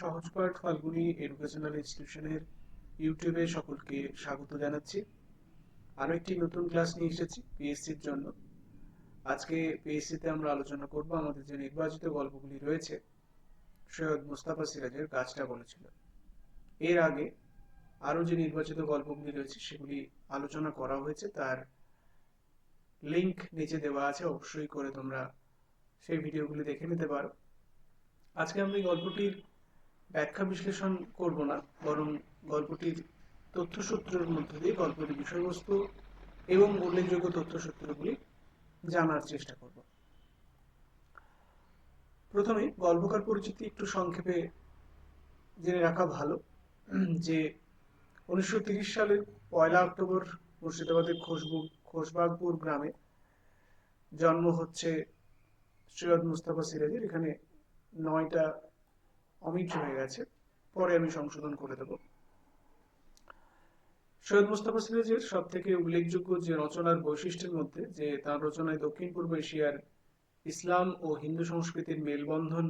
সহজপাঠ Falguni educational ইনস্টিটিউশনের ইউটিউবে সকলকে স্বাগত জানাচ্ছি। আরও একটি নতুন ক্লাস নিয়ে এসেছি পিএসসির জন্য। আজকে পিএসসিতে আমরা আলোচনা করব আমাদের যে নির্বাচিত গল্পগুলি রয়েছে, সৈয়দ মুস্তাফা সিরাজের গাছটা বলেছিল। এর আগে আরও যে নির্বাচিত গল্পগুলি রয়েছে সেগুলি আলোচনা করা হয়েছে, তার লিংক নিচে দেওয়া আছে, অবশ্যই করে তোমরা সেই ভিডিওগুলি দেখে নিতে পারো। আজকে আমরা এই গল্পটির ব্যাখ্যা বিশ্লেষণ করব না, বরং গল্পটির তথ্যসূত্রের মধ্য দিয়ে গল্পটির বিষয়বস্তু এবং উল্লেখযোগ্য তথ্যসূত্রগুলি জানার চেষ্টা করব। প্রথমে, গল্পকার পরিচিতি একটু সংক্ষেপে জেনে রাখা ভালো, যে উনিশশো সালের পয়লা অক্টোবর মুর্শিদাবাদের খোশবু খোশবাগপুর গ্রামে জন্ম হচ্ছে সৈয়দ মুস্তাফা সিরাজের। এখানে নয়টা অমিট হয়ে গেছে। পরে আমি সংশোধন করে দেব। সৈয়দ মুস্তাফা সিরাজের সব থেকে উল্লেখযোগ্য যে রচনার বৈশিষ্ট্যের মধ্যে, যে তার রচনায় দক্ষিণ পূর্ব এশিয়ার ইসলাম ও হিন্দু সংস্কৃতির মেলবন্ধন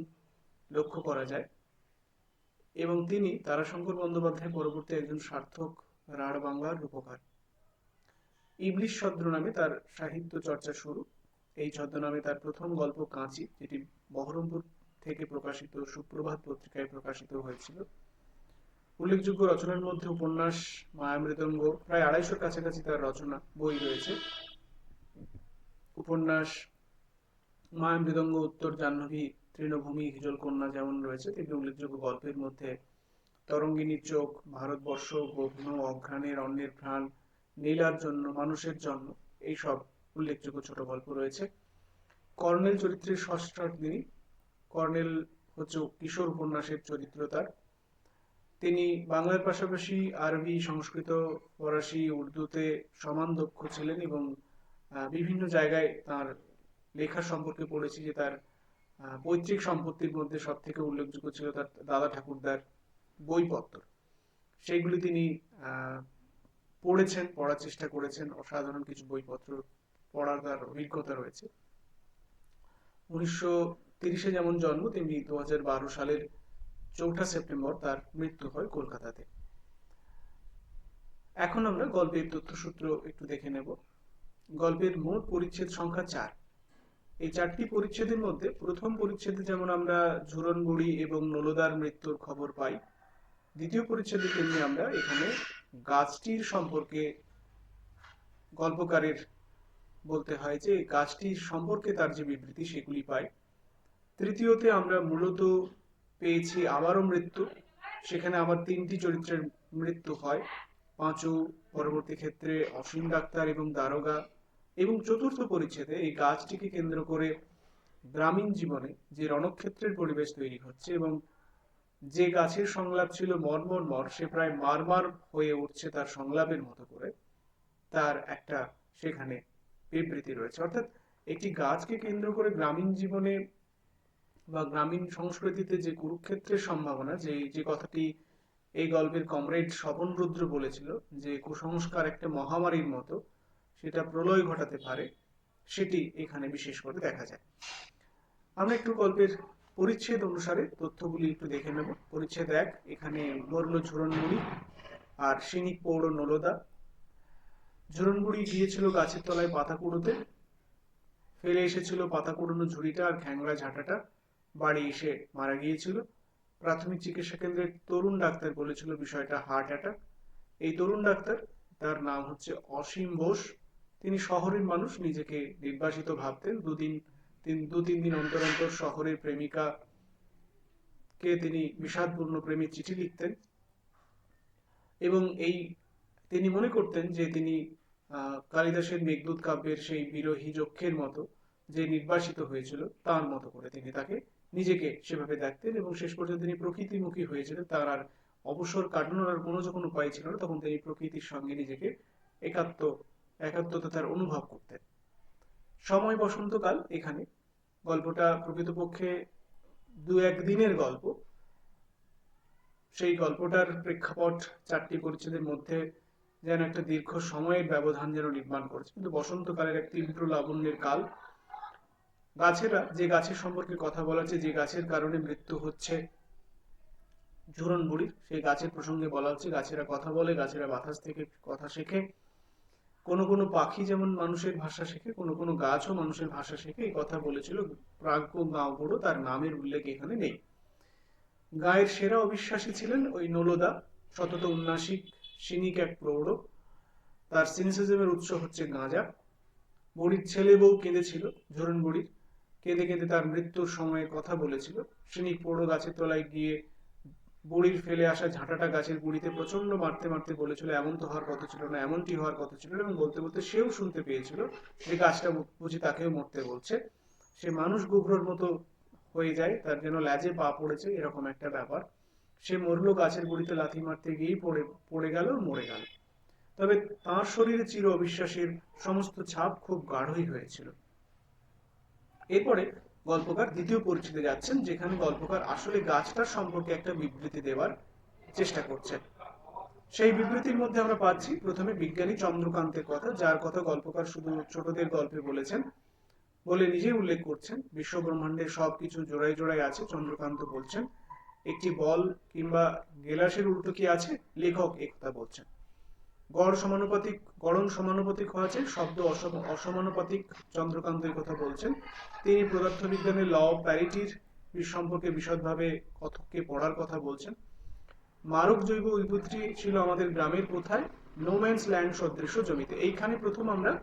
লক্ষ্য করা যায় এবং তিনি তারাশঙ্কর বন্দ্যোপাধ্যায় পরবর্তী একজন সার্থক রাঢ় বাংলার রূপকার। ইবলিশ ছদ্মনামে তার সাহিত্য চর্চা শুরু। এই ছদ্মনামে তার প্রথম গল্প কাঁচি, যেটি বহরমপুর থেকে প্রকাশিত, সুপ্রভাত পত্রিকায় প্রকাশিত হয়েছিল। উল্লেখযোগ্য রচনার মধ্যে উপন্যাস মায়ামৃদঙ্গ প্রায় আড়াইশোর কাছাকাছি তার রচনা, বই রয়েছে। উপন্যাস মায়ামৃদঙ্গ উত্তর জাহ্নবী, তৃণভূমি, হিজল কন্যা যেমন রয়েছে তেমনি উল্লেখযোগ্য গল্পের মধ্যে তরঙ্গিনীর চোখ, ভারতবর্ষ গগ্ন অঘ্রাণের অন্যের প্রাণ নীলার জন্য, মানুষের জন্য, এইসব উল্লেখযোগ্য ছোট গল্প রয়েছে। কর্নেল চরিত্রের ষষ্ঠার তিনি কর্নেল হচ্ছে কিশোর উপন্যাসের চরিত্র তার। তিনি বাংলার পাশাপাশি আরবি, সংস্কৃত, ফরাসি, উর্দুতে সমান দক্ষ ছিলেন এবং বিভিন্ন জায়গায় তার লেখা সম্পর্কে পড়েছি যে তার পৈতৃক সম্পত্তির মধ্যে সব থেকে উল্লেখযোগ্য ছিল তার দাদা ঠাকুরদার বইপত্র। সেইগুলি তিনি পড়েছেন, পড়ার চেষ্টা করেছেন। অসাধারণ কিছু বইপত্র পড়ার তার অভিজ্ঞতা রয়েছে। উনিশশো তিরিশে যেমন জন্ম, তেমনি দু বারো সালের চৌঠা সেপ্টেম্বর তার মৃত্যু হয় কলকাতাতে। এখন আমরা গল্পের তথ্যসূত্র একটু দেখে নেব। গল্পের মোট পরিচ্ছেদ সংখ্যা চার। এই চারটি পরিচ্ছেদের মধ্যে প্রথম পরিচ্ছেদে যেমন আমরা ঝুরনবুড়ি এবং নলদার মৃত্যুর খবর পাই, দ্বিতীয় পরিচ্ছেদে তেমনি আমরা এখানে গাছটির সম্পর্কে গল্পকারের বলতে হয় যে গাছটির সম্পর্কে তার যে বিবৃতি সেগুলি পাই। তৃতীয়তে আমরা মূলত পেয়েছি আবারও মৃত্যু। সেখানে আবার তিনটি চরিত্রের মৃত্যু হয়। পাঁচু পরবর্তী ক্ষেত্রে অসীম ডাক্তার এবং দারোগা এবং চতুর্থ পরিচ্ছেদে এই গাছটিকে কেন্দ্র করে গ্রামীণ জীবনে যে রণক্ষেত্রের পরিবেশ তৈরি হচ্ছে এবং যে গাছের সংলাপ ছিল মর্মর মর সে প্রায় মারমার হয়ে উঠছে তার সংলাপের মতো করে, তার একটা সেখানে বিবৃতি রয়েছে। অর্থাৎ একটি গাছকে কেন্দ্র করে গ্রামীণ জীবনে বা গ্রামীণ সংস্কৃতিতে যে কুরুক্ষেত্রের সম্ভাবনা, যে যে কথাটি এই গল্পের কমরেড স্বপন রুদ্র বলেছিল, যে কুসংস্কার একটা মহামারীর মতো সেটা প্রলয় ঘটাতে পারে, সেটি এখানে বিশেষ করে দেখা যায়। আমরা একটু গল্পের পরিচ্ছেদ অনুসারে তথ্যগুলি একটু দেখে নেব। পরিচ্ছেদ এক, এখানে মরল ঝুরনবুড়ি আর সিনিক পৌড় নলদা। ঝুরনবুড়ি গিয়েছিল গাছের তলায় পাতা কুড়োতে, ফেলে এসেছিল পাতা কুড়োনো ঝুড়িটা আর খ্যাংরা ঝাঁটাটা। বাড়ি এসে মারা গিয়েছিল। প্রাথমিক চিকিৎসা কেন্দ্রের তরুণ ডাক্তার বলেছিল বিষয়টা হার্ট অ্যাটাক এই তরুণ ডাক্তার, তার নাম হচ্ছে অসীম বোস। তিনি শহরের মানুষ, নিজেকে নির্বাসিত ভাবতেন। দুদিন, তিন, দু, তিন দিন অন্তর অন্তর শহরের প্রেমিকা কে তিনি বিষাদপূর্ণ প্রেমের চিঠি লিখতেন এবং এই তিনি মনে করতেন যে তিনি কালিদাসের মেঘদূত কাব্যের সেই বিরোহী যক্ষের মতো। যে নির্বাসিত হয়েছিল তার মতো করে তিনি তাকে নিজেকে সেভাবে দেখতেন এবং শেষ পর্যন্ত তিনি প্রকৃতিমুখী হয়েছিলেন। তার আর অবসর কাটানোর আর কোনো যখন উপায় ছিল না, তখন তিনি প্রকৃতির সঙ্গে নিজেকে একাত্ম একাত্মতা তার অনুভব করতেন। সময় বসন্তকাল এখানে। গল্পটা প্রকৃতপক্ষে দু একদিনের গল্প। সেই গল্পটার প্রেক্ষাপট চারটি পরিচ্ছেদের মধ্যে যেন একটা দীর্ঘ সময়ের ব্যবধান যেন নির্মাণ করেছে। কিন্তু বসন্তকালের এক তীব্র লাবণ্যের কাল গাছেরা যে গাছের সম্পর্কে কথা বলা হচ্ছে, যে গাছের কারণে মৃত্যু হচ্ছে ঝুরন বুড়ির সেই গাছের প্রসঙ্গে বলা হচ্ছে, গাছেরা কথা বলে, গাছেরা বাতাস থেকে কথা শেখে। কোনো কোনো পাখি যেমন মানুষের ভাষা শেখে, কোনো কোনো গাছও মানুষের ভাষা শেখে। এই কথা বলেছিল প্রাজ্ঞ গাঁও বুড়ো, তার নামের উল্লেখ এখানে নেই। গায়ের সেরা অবিশ্বাসী ছিলেন ওই নলদা, সতত উন্নাসিক সিনিক এক প্রৌঢ়। তার সিনিসিজমের উৎস হচ্ছে গাঁজা। বুড়ির ছেলে বউ কেঁদেছিল ঝুরন বুড়ির। কেঁদে কেঁদে তার মৃত্যুর সময়ে কথা বলেছিল। সিনিক প্রৌঢ় গাছের তলায় গিয়ে বুড়ির ফেলে আসা ঝাঁটাটা গাছের গুড়িতে প্রচণ্ড মারতে মারতে বলেছিল, এমন তো হওয়ার কথা ছিল না, এমনটি হওয়ার কথা ছিল এবং বলতে বলতে সেও শুনতে পেয়েছিল যে গাছটা বুঝি তাকেও মরতে বলছে। সে মানুষ গুগ্রোর মতো হয়ে যায়, তার যেন ল্যাজে পা পড়েছে, এরকম একটা ব্যাপার। সে মরলো গাছের গুড়িতে লাথি মারতে গিয়েই পড়ে পড়ে গেল মরে গেল। তবে তার শরীরে চির অবিশ্বাসের সমস্ত ছাপ খুব গাঢ়ই হয়েছিল। এরপরে গল্পকার দ্বিতীয় পরিচিতি যাচ্ছেন, যেখানে গল্পকার আসলে গাছটার সম্পর্কে একটা বিবৃতি দেওয়ার চেষ্টা করছেন। সেই বিবৃতির মধ্যে আমরা পাচ্ছি, প্রথমে বিজ্ঞানী চন্দ্রকান্তের কথা, যার কথা গল্পকার শুধু ছোটদের গল্পে বলেছেন বলে নিজেই উল্লেখ করছেন। বিশ্ব ব্রহ্মাণ্ডের সবকিছু জোড়ায় জোড়ায় আছে, চন্দ্রকান্ত বলছেন। একটি বল কিংবা গেলাসের উল্টো কি আছে? লেখক একথা বলছেন। গড় সমানুপাতিক, গড়ন সমানুপাতিক হয়েছে শব্দ অসম- অসমানুপাতিক চন্দ্রকান্ত কথা বলছেন। তিনি পদার্থবিজ্ঞানের ল অফ প্যারিটির সম্পর্কে বিশদভাবে কথককে পড়ার কথা বলছেন। মারক জৈব উদ্ভিদটি ছিল আমাদের গ্রামের কোথায়? নোম্যান্স ল্যান্ড সদৃশ জমিতে। এইখানে প্রথম আমরা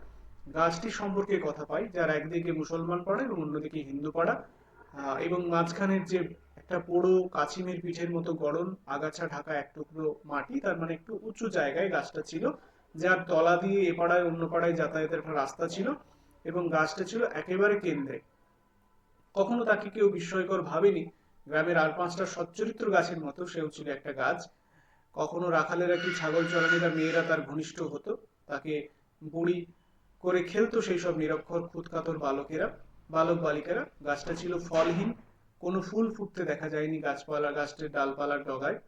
গাছটি সম্পর্কে কথা পাই, যার একদিকে মুসলমান পাড়া এবং অন্যদিকে হিন্দু পাড়া। এবং মাঝখানের যে একটা পোড়ো কাছিমের পিঠের মতো গড়ন, আগাছা ঢাকা এক টুকরো মাটি, তার মানে একটু উঁচু জায়গায় গাছটা ছিল, যার তলা দিয়ে এ পাড়ায় অন্য পাড়ায় যাতায়াতের একটা রাস্তা ছিল এবং গাছটা ছিল একেবারে কেন্দ্রে। কখনো তাকে কেউ বিস্ময়কর ভাবেনি, গ্রামের আর পাঁচটা সচ্চরিত্র গাছের মতো, সেও ছিল একটা গাছ। কখনো রাখালেরা কি ছাগল চড়ানিরা মেয়েরা তার ঘনিষ্ঠ হতো, তাকে বুড়ি করে খেলতো সেই সব নিরক্ষর খুদকাতর বালকেরা। বালক বালিকারা। গাছটা ছিল ফলহীন, কোনো ফুল ফুটতে দেখা যায়নি গাছপালা, গাছটির ডালপালার ডগায়।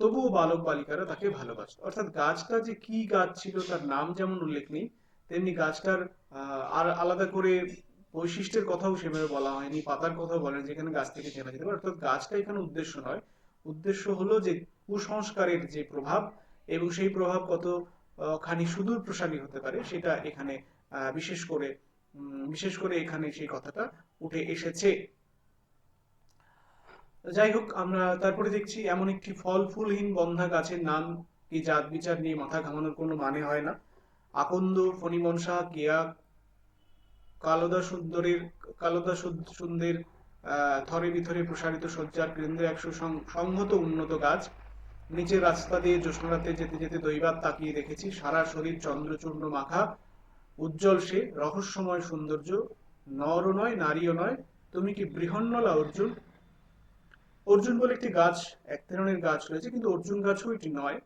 তবুও বালক বালিকারা তাকে ভালোবাসত। অর্থাৎ গাছটা যে কি গাছ ছিল তার নাম যেমন উল্লেখ নেই, তেমনি গাছটার আর আলাদা করে বৈশিষ্ট্যের কথাও সেভাবে বলা হয়নি, পাতার কথাও বলেন যেখানে গাছ থেকে চেনা যেতে পারে। অর্থাৎ গাছটা এখানে উদ্দেশ্য নয়। উদ্দেশ্য হলো যে কুসংস্কারের যে প্রভাব, এবং সেই প্রভাব কত খানি সুদূর প্রসারী হতে পারে, সেটা এখানে বিশেষ করে বিশেষ করে এখানে সেই কথাটা উঠে এসেছে। যাই হোক, আমরা তারপরে দেখছি এমন একটি ফল, ফুলহীন বন্ধা গাছের নাম কি জাত বিচার নিয়ে মাথা ঘামানোর কোনো মানে হয় না। আকন্দ, ফণিমনসা কেয়া কালদা সুন্দরের, কালদা সুন্দের থরে বিথরে প্রসারিত শয্যার কেন্দ্রে একশো সংহত উন্নত গাছ। নিচের রাস্তা দিয়ে জ্যোৎস্নারাতে যেতে যেতে দৈবাত তাকিয়ে দেখেছি সারা শরীর চন্দ্রচূর্ণ মাখা। উজ্জ্বল সে রহস্যময় সৌন্দর্য, নরও নয়, নারীও নয়, তুমি কি বৃহন্নলা অর্জুন? অর্জুন বলে একটি গাছ, এক ধরনের গাছ রয়েছে, কিন্তু অর্জুন গাছও এটি নয়।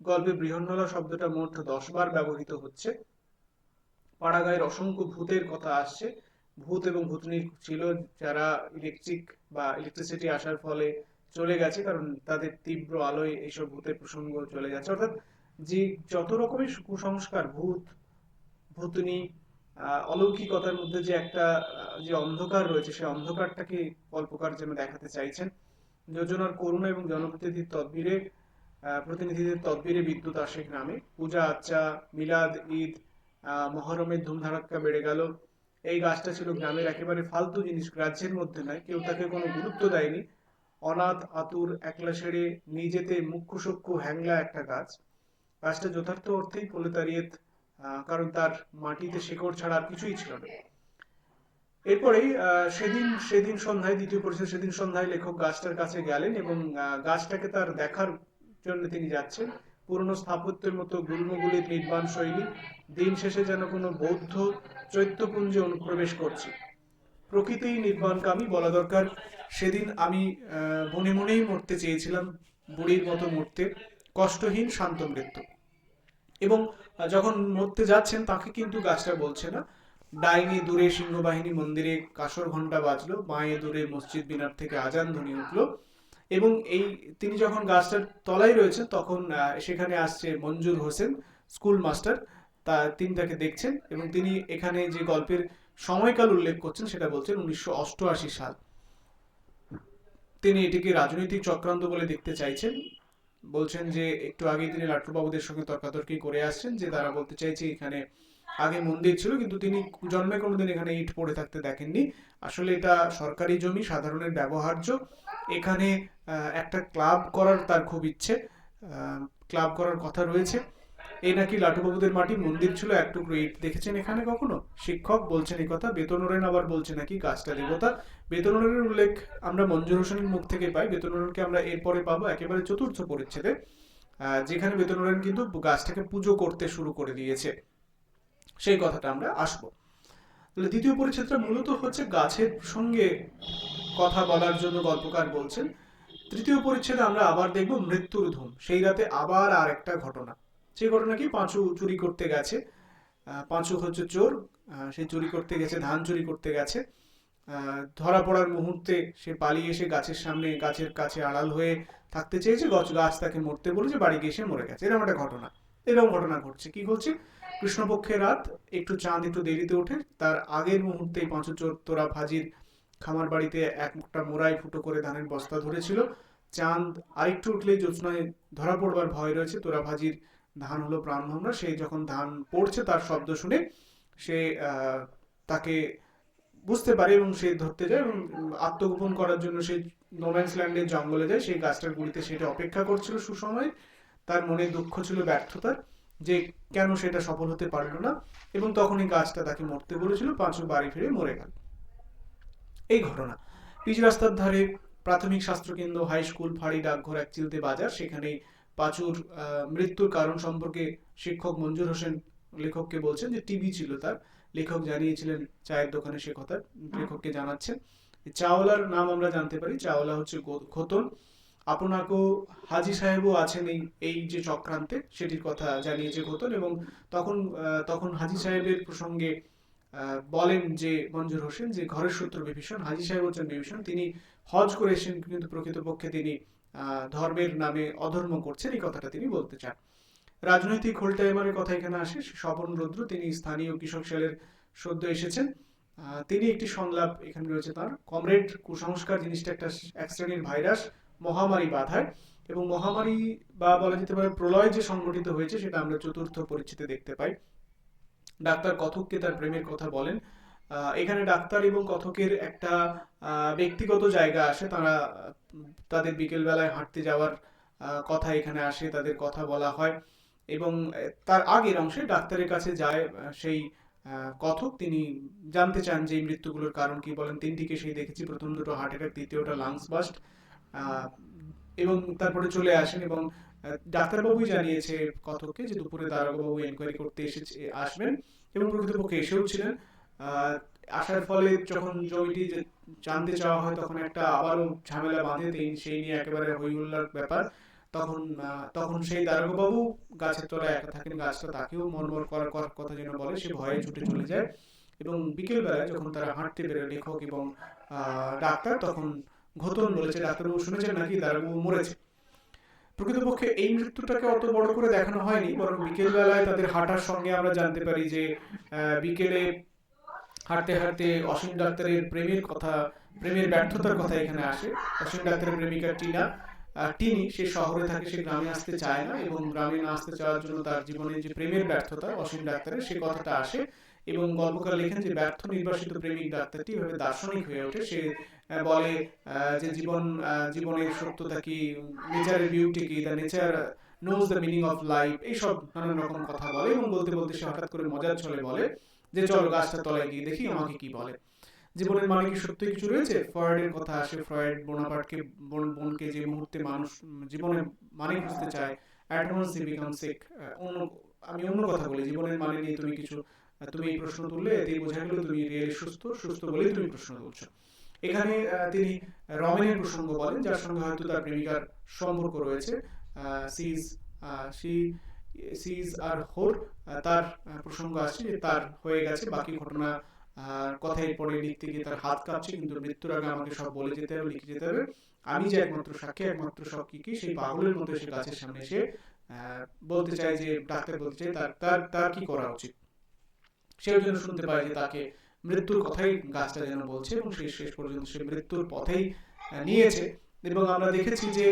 গল্পে বৃহন্নলা শব্দটা মোট দশ বার ব্যবহৃত হচ্ছে। পাড়াগাঁয়ের অসংখ্য ভূতের কথা আসছে। ভূত এবং ভূতনি ছিল যারা ইলেকট্রিক বা ইলেকট্রিসিটি আসার ফলে চলে গেছে, কারণ তাদের তীব্র আলোয় এইসব ভূতের প্রসঙ্গ চলে যাচ্ছে। অর্থাৎ যে যত রকমের কুসংস্কার, ভূত ভূতনি অলৌকিকতার মধ্যে যে একটা যে অন্ধকার রয়েছে, সেই অন্ধকারটাকে গল্পকার যেন দেখাতে চাইছেন। যোজনার করুণা এবং জনপ্রতিনিধির তদবিরে প্রতিনিধিদের তদবিরে বিদ্যুৎ আসে গ্রামে। পূজা আচ্চা মিলাদ, ঈদ মহরমের ধুমধারাক্কা বেড়ে গেল। এই গাছটা ছিল গ্রামের একেবারে ফালতু জিনিস, গ্রাহ্যের মধ্যে নয়। কেউ তাকে কোনো গুরুত্ব দেয়নি। অনাথ, আতুর, একলা সেরে নিজেতে মুখ্য সূক্ষ্ম হ্যাংলা একটা গাছ। গাছটা যথার্থ অর্থেই প্রলেতারিয়েত কারণ তার মাটিতে শেকড় ছাড়া আর কিছুই ছিল না। এরপরেই সেদিন সেদিন সন্ধ্যায়, দ্বিতীয় পরিচয় সেদিন সন্ধ্যায় লেখক গাছটার কাছে গেলেন এবং গাছটাকে তার দেখার জন্য তিনি যাচ্ছেন। পুরনো স্থাপত্যের মতো গুল্মগুলির নির্মাণ শৈলী, দিন শেষে যেন কোনো বৌদ্ধ চৈত্যপুঞ্জে অনুপ্রবেশ করছে। প্রকৃতিই নির্বাণকামী বলা দরকার, সেদিন আমি মনে মনেই মরতে চেয়েছিলাম, বুড়ির মতো মরতে। কষ্টহীন শান্ত মৃত্যু। এবং যখন মরতে যাচ্ছেন, তাকে কিন্তু গাছটা বলছে না। ডাইনি দূরে সিংহবাহিনী মন্দিরে কাসর ঘণ্টা বাজলো, বাঁয়ে দূরে মসজিদ মিনার থেকে আজান ধ্বনি উঠল। এবং এই, তিনি যখন গাছটার তলায় রয়েছে তখন সেখানে আসছে মঞ্জুর হোসেন, স্কুল মাস্টার। তা, তিনি তাকে দেখছেন এবং তিনি এখানে যে গল্পের সময়কাল উল্লেখ করছেন, সেটা বলছেন উনিশশো অষ্টআশি সাল। তিনি এটিকে রাজনৈতিক চক্রান্ত বলে দেখতে চাইছেন। বলছেন যে একটু আগেই তিনি লাট্টুবাবুদের সঙ্গে তর্কাতর্কি করে আসছেন, যে তারা বলতে চাইছে এখানে আগে মন্দির ছিল, কিন্তু তিনি জন্মে কোনোদিন এখানে ইট পড়ে থাকতে দেখেননি। আসলে এটা সরকারি জমি, সাধারণের ব্যবহার্য। এখানে একটা ক্লাব করার তার খুব ইচ্ছে ক্লাব করার কথা রয়েছে। এই নাকি লাটুবাবুদের মাটি মন্দির ছিল, এক টুকরো ইট দেখেছেন এখানে কখনো? শিক্ষক বলছেন এই কথা বেতনরেন আবার বলছে নাকি গাছটা দেবতা। বেতনরের উল্লেখ আমরা মঞ্জুর হোসেনের মুখ থেকে পাই। বেতনরেনকে আমরা এরপরে পাবো একেবারে চতুর্থ পরিচ্ছেদে যেখানে বেতনরেন কিন্তু গাছটাকে পুজো করতে শুরু করে দিয়েছে। সেই কথাটা আমরা আসব। তাহলে দ্বিতীয় পরিচ্ছেদটা মূলত হচ্ছে গাছের সঙ্গে কথা বলার জন্য গল্পকার বলছেন। তৃতীয় পরিচ্ছেদে আমরা আবার দেখব মৃত্যুর ধুম। সেই রাতে আবার আর একটা ঘটনা। সেই ঘটনা কি? পাঁচু চুরি করতে গেছে। পাঁচু হচ্ছে চোর। সে চুরি করতে গেছে, ধান চুরি করতে গেছে। ধরা পড়ার মুহূর্তে সে পালিয়ে এসে গাছের সামনে, গাছের কাছে আড়াল হয়ে থাকতে চেয়েছে। গাছ গাছ তাকে মরতে বলেছে, বাড়ি গিয়ে সে মরে গেছে। এরকম একটা ঘটনা। এরকম ঘটনা ঘটছে। কি ঘটছে? কৃষ্ণপক্ষের রাত একটু চাঁদ, একটু দেরিতে ওঠে। তার আগের মুহূর্তে পাঁচু চোর তোরা ফাজির খামার বাড়িতে একটা মোড়াই ফুটো করে ধানের বস্তা ধরেছিল। চাঁদ আরেকটু উঠলেই জ্যোৎস্নায় ধরা পড়বার ভয় রয়েছে। তোরা ভাজির ধান হলো প্রাণভমরা। সে যখন ধান পড়ছে, তার শব্দ শুনে সে তাকে বুঝতে পারে এবং সে ধরতে যায় এবং আত্মগোপন করার জন্য সে নোম্যান্স ল্যান্ডের জঙ্গলে যায়। সেই গাছটার গুড়িতে সেটা অপেক্ষা করছিল সুসময়। তার মনে দুঃখ ছিল, ব্যর্থতার, যে কেন সেটা সফল হতে পারল না এবং তখনই গাছটা তাকে মরতে বলেছিল, পাঁচু বাড়ি ফিরে মরে গেল। এই ঘটনা। পিচ রাস্তার ধারে প্রাথমিক স্বাস্থ্যকেন্দ্র হাই স্কুল ফাঁড়ি, ডাকঘর, এক চিলতে বাজার। সেখানে পাঁচুর মৃত্যুর কারণ সম্পর্কে শিক্ষক মঞ্জুর হোসেন লেখককে বলছেন যে টিবি ছিল তার। লেখক জানিয়েছিলেন চায়ের দোকানে সে কথা, লেখককে জানাচ্ছেন। চাওলার নাম আমরা জানতে পারি, চাওলা হচ্ছে খোতন। আপনাকেও হাজি সাহেবও আছেন এই এই যে চক্রান্তে, সেটির কথা জানিয়েছে খোতন এবং তখন তখন হাজি সাহেবের প্রসঙ্গে বলেন যে মঞ্জুর হোসেন যে ঘরের সূত্র বিভীষণ, হাজি সাহেব হচ্ছেন বিভীষণ, তিনি হজ করে এসেছেন কিন্তু প্রকৃতপক্ষে তিনি ধর্মের নামে অধর্ম করছেন, এই কথাটা তিনি বলতে চান। রাজনৈতিক হোলটাইমারের কথা এখানে আসে। স্বপন রুদ্র, তিনি স্থানীয় কৃষক সেলের সদ্য এসেছেন। তিনি একটি সংলাপ এখানে রয়েছে তার। কমরেড কুসংস্কার জিনিসটা একটা এক শ্রেণির ভাইরাস, মহামারী বাধায়। এবং মহামারী বা বলা যেতে পারে প্রলয় যে সংগঠিত হয়েছে, সেটা আমরা চতুর্থ পরিচিতি দেখতে পাই। ডাক্তার কথককে তার প্রেমের কথা বলেন। এখানে ডাক্তার এবং কথকের একটা ব্যক্তিগত জায়গা আসে। তারা, তাদের বিকেলবেলায় হাঁটতে যাওয়ার কথা এখানে আসে, তাদের কথা বলা হয়। এবং তার আগের অংশে ডাক্তারের কাছে যায় সেই কথক। তিনি জানতে চান যে এই মৃত্যুগুলোর কারণ কি। বলেন, তিনটিকে সেই দেখেছি। প্রথম দুটো হার্ট অ্যাটাক দ্বিতীয়টা লাংস বাস্ট এবং তারপরে চলে আসেন এবং ডাক্তারবাবুই জানিয়েছে কথককে যে দুপুরে দারোগাবাবু এনকোয়ারি করতে এসেছে আসবেন এবং প্রকৃতপক্ষে এসেও ছিলেন। আসার ফলে যখন জমিটি জানতে চাওয়া হয়, তখন একটা আবারও ঝামেলা বাঁধে। সেই নিয়ে একেবারে হই হুল্লার ব্যাপার। তখন তখন সেই দারোগাবাবু, গাছের তলায় একা থাকেন, গাছটা তাকেও মরমর করার কথা যেন বলে, সে ভয়ে ছুটে চলে যায়। এবং বিকেলবেলায় যখন তারা হাঁটতে বেরোয়, লেখক এবং ডাক্তার তখন ঘতন বলেছে, ডাক্তারবাবু শুনেছেন নাকি? দারোগাবু মরেছে। প্রকৃতপক্ষে এই মৃত্যুটাকে অত বড় করে দেখানো হয়নি, বরং বিকেল বেলায় তাদের হাঁটার সঙ্গে আমরা জানতে পারি যে বিকেলে হাঁটতে হাঁটতে অসীম ডাক্তারের প্রেমের কথা, প্রেমের ব্যর্থতার কথা এখানে আসে। অসীম ডাক্তারের প্রেমিকা টিনা টিনি সে শহরে থাকে, সে গ্রামে আসতে চায় না এবং গ্রামে না আসতে চাওয়ার জন্য তার জীবনে যে প্রেমের ব্যর্থতা, অসীম ডাক্তারের সে কথাটা আসে এবং গল্পকার লেখেন যে ব্যর্থ নির্বাসিত প্রেমিক ডাক্তারটি এভাবে দার্শনিক হয়ে ওঠে। সে বলে যে জীবন জীবনের সত্যতা কি, নেচারের বিউটি কি, the nature knows the meaning of life, এইসব নানান রকম কথা বলে এবং বলতে বলতে সে হঠাৎ করে মজার ছলে বলে যে, চলো গাছটা তলায় গিয়ে দেখি আমাকে কি বলে। জীবনের মানে কি সত্যি কিছু রয়েছে? ফ্রয়েডের কথা আসে ফ্রয়েড বোনাপার্টকে বোন বোনকে যে মুহূর্তে মানুষ উম, জীবনের মানে খুঁজতে চায় at once he become sick অন্য আমি অন্য কথা বলি জীবনের মানে নিয়ে তুমি কিছু তুমি এই প্রশ্ন তুললে এতেই বোঝা গেল তুমি রিয়েলি সুস্থ সুস্থ বলেই তুমি প্রশ্ন তুলছো। এখানে তিনি রমেনের প্রসঙ্গ বলেন যার সঙ্গে হয়তো তার প্রেমিকার সম্পর্ক রয়েছে। সিজ সি সিজ আর হোর তার প্রসঙ্গ আসছে যে তার হয়ে গেছে বাকি ঘটনা আহ, কথা এরপরে লিখতে গিয়ে তার হাত কাঁপছে কিন্তু মৃত্যুর আগে আমাকে সব বলে যেতে হবে লিখে যেতে হবে। আমি যে একমাত্র সাক্ষী একমাত্র সব কি কি সেই পাগলের মতো সে গাছের সামনে এসে বলতে চায় যে ডাক্তার বলতে চায় তার তার তার কি করা উচিত? সেও যেন শুনতে পায় যে তাকে মৃত্যুর কথাই গাছটা যেন বলছে এবং সেই শেষ পর্যন্ত সে মৃত্যুর পথেই নিয়েছে। এবং আমরা দেখেছি যে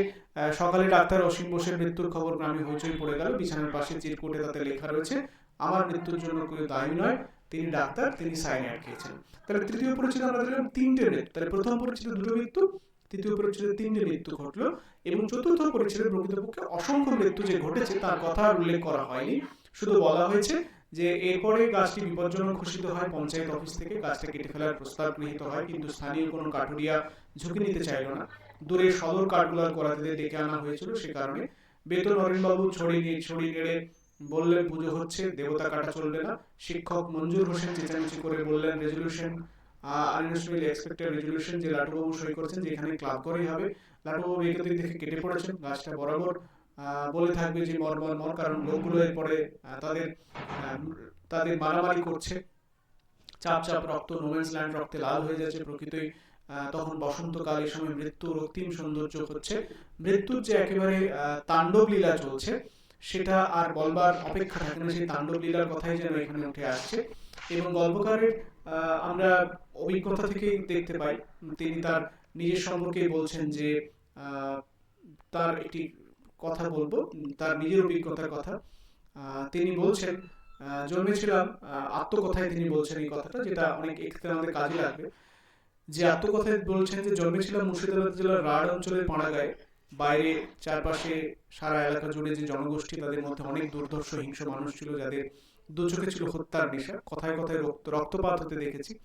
সকালে ডাক্তার অসীম বোসের মৃত্যুর খবর গ্রামে হইচই পড়ে গেল। বিছানার পাশে চিরকুটে তাতে লেখা রয়েছে আমার মৃত্যুর জন্য কেউ দায়ী নয় তিনি ডাক্তার, তিনি সাইনাইড খেয়েছেন তাহলে তৃতীয় পরিচিত আমরা দেখলাম তিনটে মৃত্যু। তাহলে প্রথম পরিচিত দুটো মৃত্যু, তৃতীয় পরিচিত তিনটে মৃত্যু ঘটলো এবং চতুর্থ পরিচিতের প্রকৃতপক্ষে অসংখ্য মৃত্যু যে ঘটেছে তার কথা উল্লেখ করা হয়নি। শুধু বলা হয়েছে যে এরপরে গাছটি বিপজ্জনক ঘোষিত হয়, পঞ্চায়েত অফিস থেকে গাছটা কেটে ফেলার প্রস্তাব গৃহীত হয়, কিন্তু স্থানীয় কোনো কাঠুরিয়া ঝুঁকি নিতে চাইল না। দূরে সদর কাঠগুলার করাতে ডেকে আনা হয়েছিল, সে কারণে বেতন নরেনবাবু ছড়িয়ে ছড়িয়ে নেড়ে বললেন, পুজো হচ্ছে, দেবতা কাটা চলবে না। শিক্ষক মঞ্জুর হোসেন চেঁচামেচি করে বললেন, রেজলিউশন আনইনস্টলি এক্সপেক্টেড রেজলিউশন যে লাটুবাবু সই করেছেন, যে এখানে ক্লাব করেই হবে। লাটুবাবু একাধিক দেখে কেটে পড়েছেন, গাছটা বরাবর। বলে থাকবে যে মর মর মর, কারণ লোকগুলো এরপরে তাদের তাদের মারামারি করছে। চাপ চাপ, রক্ত নোম্যান্স ল্যান্ড রক্তে লাল হয়ে যাচ্ছে প্রকৃতই। তখন বসন্তকাল এই সময় মৃত্যুর অন্তিম সৌন্দর্য হচ্ছে। মৃত্যুর যে একেবারে তাণ্ডব লীলা চলছে সেটা আর বলবার অপেক্ষা থাকে না, সেই তাণ্ডব লীলার কথাই যেন এখানে উঠে আসছে। এবং গল্পকারের আমরা অভিজ্ঞতা থেকেই দেখতে পাই, তিনি তার নিজের সম্পর্কে বলছেন যে তার একটি কথা বলব, তার নিজের অভিজ্ঞতার কথা। তিনি বলছেন জন্মেছিলাম আত্মকথায় তিনি বলছেন এই কথাটা, যেটা অনেক এক্ষেত্রে আমাদের কাজে লাগবে। যে আত্মকথায় বলছেন যে, জন্মেছিলাম মুর্শিদাবাদ জেলার রাঢ় অঞ্চলের পাড়াগায় বাইরে চারপাশে সারা এলাকা জুড়ে যে জনগোষ্ঠী, তাদের মধ্যে অনেক দুর্ধর্ষ, হিংস্র মানুষ ছিল যাদের দু চোখে ছিল হত্যার নেশা। কথায় কথায় রক্ত, রক্তপাত হতে দেখেছি।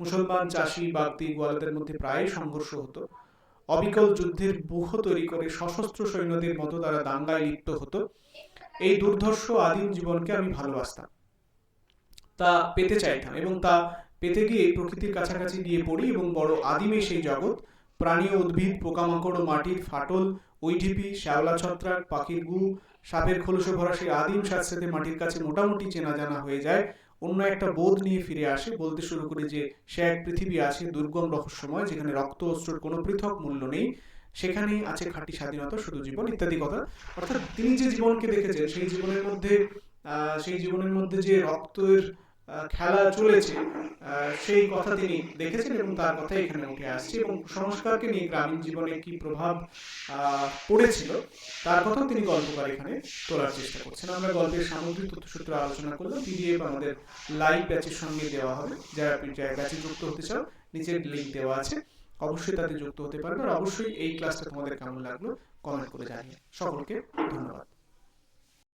মুসলমান, চাষি, বাগদি গোয়ালদের মধ্যে প্রায় সংঘর্ষ হতো। অবিকল যুদ্ধের ব্যূহ তৈরি করে সশস্ত্র সৈন্যদের মতো তারা দাঙ্গায় লিপ্ত হতো। এই দুর্ধর্ষ আদিম জীবনকে আমি ভালোবাসতাম। তা পেতে চাইতাম এবং তা পেতে গিয়ে প্রকৃতির কাছাকাছি গিয়ে পড়ি এবং বড় আদিমে সেই জগৎ প্রাণী উদ্ভিদ, পোকামাকড়, মাটির ফাটল ঐঢিপি শ্যাওলা ছত্রাক, পাখির গু, সাপের খোলসে ভরা সেই আদিম সাথে মাটির কাছে মোটামুটি চেনা জানা হয়ে যায়। অন্য একটা বোধ নিয়ে ফিরে আসে, বলতে শুরু করে যে সে এক পৃথিবী আছে দুর্গম রহস্যময়, যেখানে রক্ত, অস্ত্রের কোনো পৃথক মূল্য নেই। সেখানেই আছে খাঁটি স্বাধীনতা, শুধু জীবন ইত্যাদি কথা। অর্থাৎ তিনি যে জীবনকে দেখেছেন, সেই জীবনের মধ্যে সেই জীবনের মধ্যে যে রক্তের খেলা চলেছে। সেই কথা তিনি দেখেছেন এবং তার কথা এখানে উঠে আসছে এবং সংস্কারকে নিয়ে গ্রামীণ জীবনে কি প্রভাব পড়েছিল, তার কথাও তিনি গল্পকার এখানে তোলার চেষ্টা করছেন। আমরা গল্পের সামগ্রিক তথ্যসূত্র আলোচনা করলাম। পিডিএফ আমাদের লাইভ ব্যাচের সঙ্গে দেওয়া হবে। যারা যারা ব্যাচে যুক্ত হতে চাও নিচের লিঙ্ক দেওয়া আছে। অবশ্যই তাতে যুক্ত হতে পারবে। আর অবশ্যই এই ক্লাসটা তোমাদের কেমন লাগল কমেন্ট করে জানিয়ে সকলকে ধন্যবাদ।